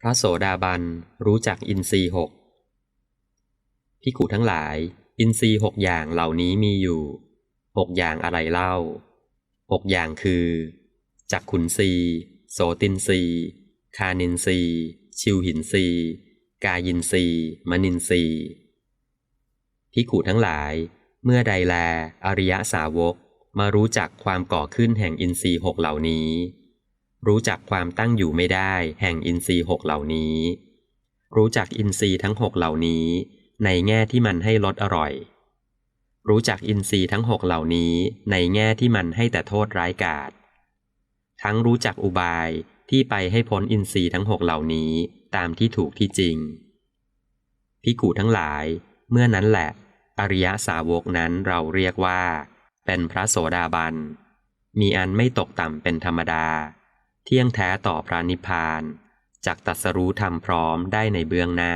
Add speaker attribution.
Speaker 1: พระโสดาบันรู้จักอินทรีย์หกพิกุทั้งหลาย อินทรีย์หกอย่างเหล่านี้มีอยู่หกอย่างอะไรเล่าหกอย่างคือจักขุนรีโสตินรีคานินรีชิวหินรีกายินรีมนินรีพิกุทั้งหลาย เมื่อใดแล อริยสาวกมารู้จักความก่อขึ้นแห่งอินทรีย์หกเหล่านี้ รู้จักความตั้งอยู่ไม่ได้ แห่งอินทรีย์หกเหล่านี้ รู้จักอินทรีย์ทั้งหกเหล่านี้ ในแง่ที่มันให้รสอร่อย รู้จักอินทรีย์ทั้งหกเหล่านี้ ในแง่ที่มันให้แต่โทษร้ายกาจทั้งรู้จักอุบายที่ไปให้พ้นอินทรีย์ทั้งหกเหล่านี้ตามที่ถูกที่จริงพิกูทั้งหลาย เมื่อนั้นแหละ อริยสาวกนั้นเราเรียกว่า เป็นพระโสดาบัน มีอันไม่ตกต่ำเป็นธรรมดา เที่ยงแท้ต่อพระนิพพาน จากตัสรู้ธรรมพร้อมได้ในเบื้องหน้า